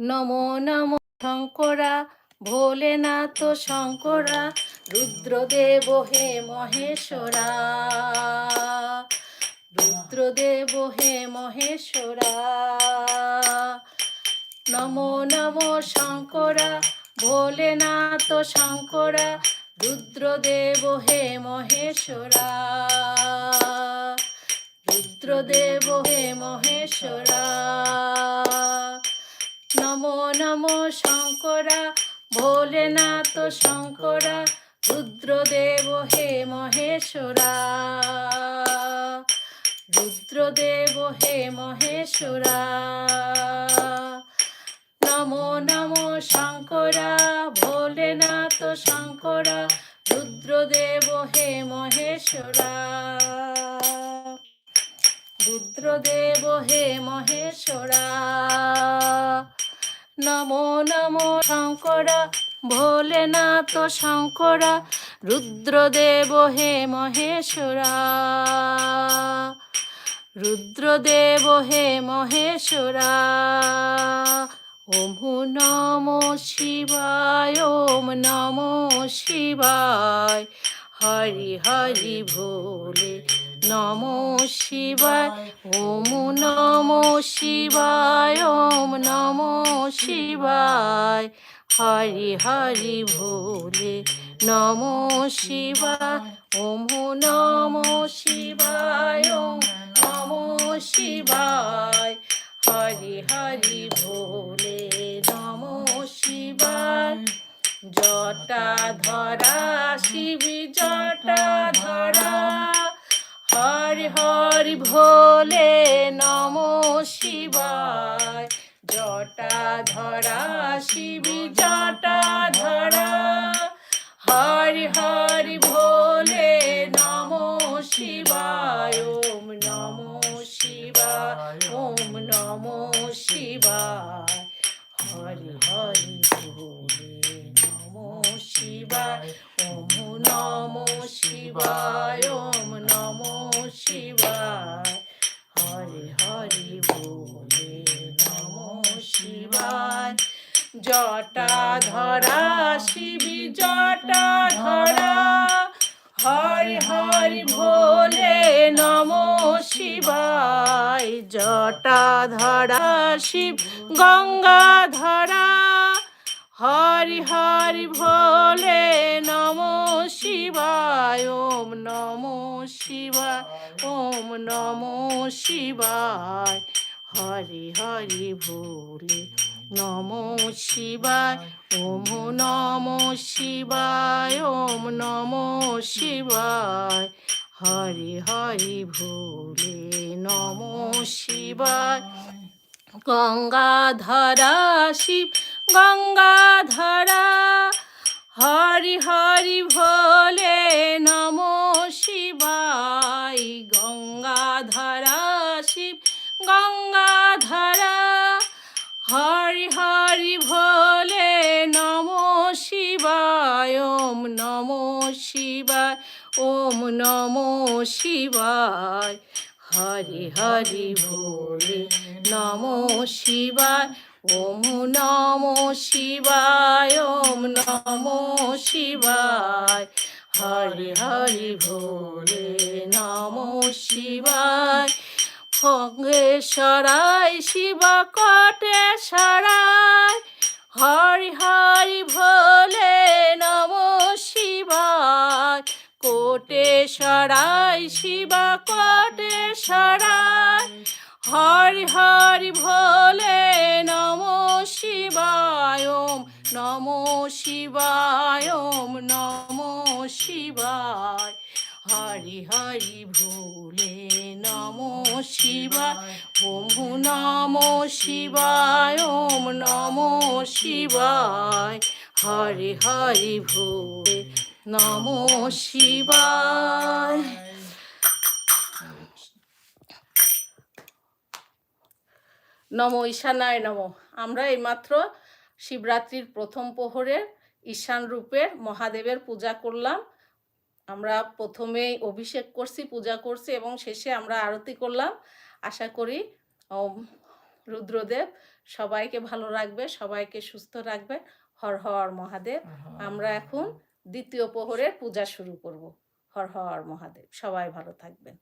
নমো নমো শঙ্করা, ভোলেনাথ শঙ্করা, রুদ্রদেব হে মহেশ্বরা। রুদ্রদেব হে মহেশ্বরা। নমো নমো শঙ্করা, ভোলেনাথ শঙ্করা, রুদ্রদেব হে মহেশ্বরা। রুদ্রদেব হে মহেশ্বরা। নমো শঙ্করা, ভোলেনাথ শঙ্করা, রুদ্রদেব হে মহেশ্বরা। রুদ্রদেব হে মহেশ্বরা। নমো নমো শঙ্করা, ভোলেনাথ শঙ্করা, রুদ্রদেব হে মহেশ্বরা। রুদ্রদেব হে মহেশ্বরা। নমো নমো শঙ্করা ভোলেনাথ শঙ্করা, রুদ্রদেব হে মহেশ্বরা। রুদ্রদেব হে মহেশ্বরা, ওম নম শিবায়, ওম নম শিবায়। হরি হরি ভোলে নম শিবায়, ওম নম শিবায়, ওম নম শিবায়। হরি হরি ভোলে নম শিবায়, ওম নম শিবায়, ওম নম শিবায়। হরি হরি ভোলে নম শিবায়। জটা ধরা শিবি, জটা ধরা। হরি হরি ভোলে শিবায়। জটা ধরা শিবি, জটা ধরা। হরি হরি ভোলে নম শিবায়, ওম নম শিবায়, ওম নম শিবায়। হরি হরি ভোলে নম শিবায়, ওম নম শিবায়, ওম নম শিবায়। জটা ধরা, শিবি জটা ধরা। হরি হরি ভোলে নম শিবায়। জটা ধরা, শিব গঙ্গা ধরা। হরি হরি ভোলে নম শিবায়। ওম নম শিবায়, ওম নম শিবায়। হরি হরি ভোলে নম শিবায়, ওম নম শিবায়, ওম নম শিবায়। হরি হরি ভোলে নম শিবায়। গঙ্গাধরা শিব, গঙ্গাধরা, হরি হরি ভোলে নম শিবায়। গঙ্গাধরা শিব গঙ্গাধরা ভোলে নম শিবায়, ওম নম শিবায়, ওম নম শিবায়। হরি হরি ভোলে নম শিবায়, ওম নম শিবায়, ওম নম শিবায়। হরি হরি ভোলে নম শিবায়। ভঙ্গেশ্বরায় শিব কটেশ্বরায় হরি হরি ভোলে নম শিবায় কোটেশ্বরায় শিব কোটেশ্বরায় হরি হরি ভোলে নম শিবায়, ওম নম শিবায় নম শিবায়। হরি হরি ভোলে নম শিবায় ওম নম শিবায় ওম নম শিবায়। হরি হরি ভোলে নম শিবায়। নম ঈশানায় নম। আমরা এইমাত্র শিবরাত্রির প্রথম প্রহরের ঈশান রূপের মহাদেবের পূজা করলাম। আমরা প্রথমে অভিষেক করছি পূজা করছি এবং শেষে আমরা আরতি করলাম। আশা করি রুদ্রদেব সবাইকে ভালো রাখবে সবাইকে সুস্থ রাখবে। হর হর মহাদেব। আমরা এখন দ্বিতীয় প্রহরের পূজা শুরু করব। হর হর মহাদেব। সবাই ভালো থাকবেন।